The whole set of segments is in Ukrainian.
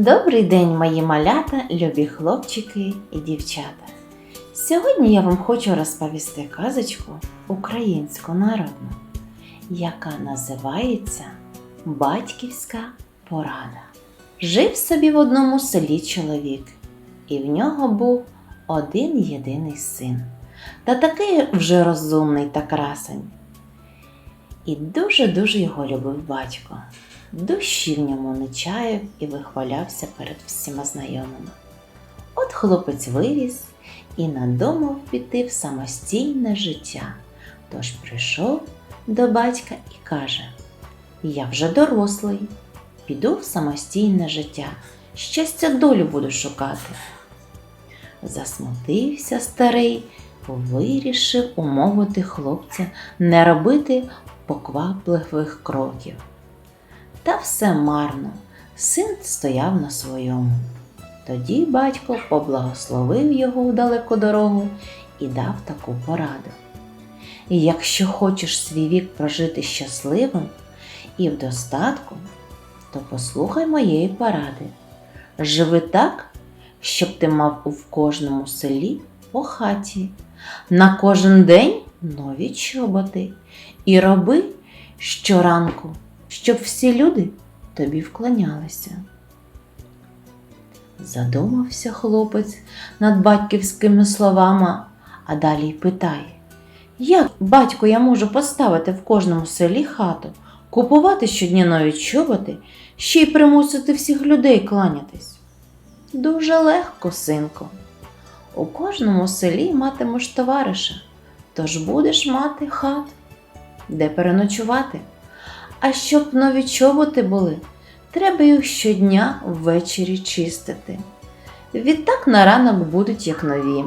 Добрий день, мої малята, любі хлопчики і дівчата. Сьогодні я вам хочу розповісти казочку українську народну, яка називається Батьківська порада. Жив собі в одному селі чоловік, і в нього був один єдиний син. Та такий вже розумний та красень. І дуже-дуже його любив батько. Душі в ньому не чаяв і вихвалявся перед всіма знайомими. От хлопець виріс і надумав піти в самостійне життя. Тож прийшов до батька і каже: Я вже дорослий, піду в самостійне життя, щастя долю буду шукати. Засмутився старий, вирішив умовити хлопця не робити поквапливих кроків. Та все марно, син стояв на своєму. Тоді батько поблагословив його в далеку дорогу і дав таку пораду. І якщо хочеш свій вік прожити щасливим і в достатку, то послухай моєї поради. Живи так, щоб ти мав у кожному селі по хаті, на кожен день нові чоботи, і роби щоранку щоб всі люди тобі вклонялися. Задумався хлопець над батьківськими словами, а далі й питає, як, батько, я можу поставити в кожному селі хату, купувати щодня нові чоботи, ще й примусити всіх людей кланятись? Дуже легко, синку. У кожному селі матимеш товариша, тож будеш мати хату, де переночувати. А щоб нові чоботи були, треба їх щодня ввечері чистити. Відтак на ранок будуть як нові.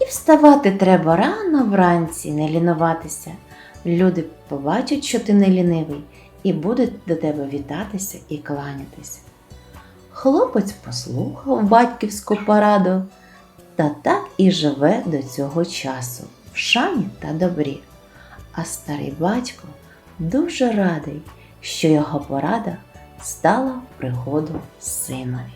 І вставати треба рано вранці, не лінуватися. Люди побачать, що ти не лінивий, і будуть до тебе вітатися і кланятися. Хлопець послухав батьківську пораду та так і живе до цього часу в шані та добрі. А старий батько дуже радий, що його порада стала в пригоду синові.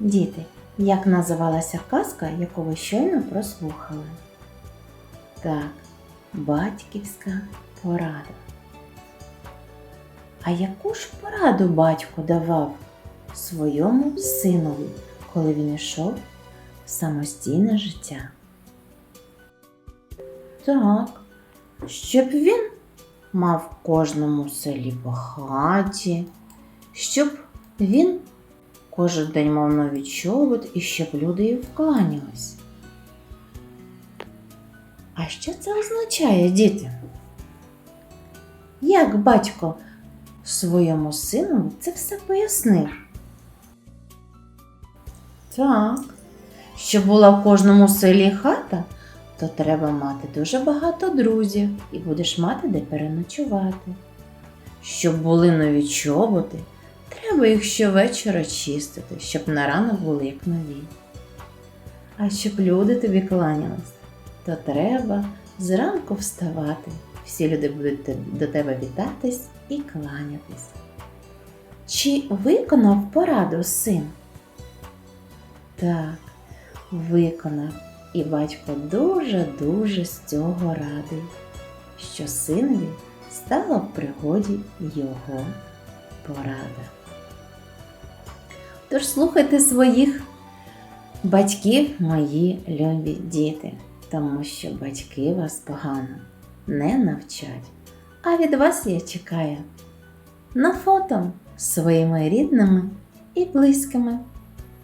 Діти, як називалася казка, яку ви щойно прослухали? Так, батьківська порада. А яку ж пораду батько давав своєму синові, коли він йшов в самостійне життя? Так, щоб він мав в кожному селі по хаті, щоб він кожен день мав нові чобот і щоб люди їй вкланялись. А що це означає, діти? Як батько своєму сину це все пояснив? Так, щоб була в кожному селі хата, то треба мати дуже багато друзів і будеш мати де переночувати. Щоб були нові чоботи, треба їх щовечора чистити, щоб на ранок були як нові. А щоб люди тобі кланялись, то треба зранку вставати. Всі люди будуть до тебе вітатись і кланятись. Чи виконав пораду син? Так, виконав. І батько дуже-дуже з цього радий, що синові стала в пригоді його порада. Тож слухайте своїх батьків, мої любі діти, тому що батьки вас погано не навчать. А від вас я чекаю на фото з своїми рідними і близькими.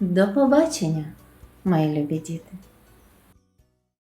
До побачення, мої любі діти!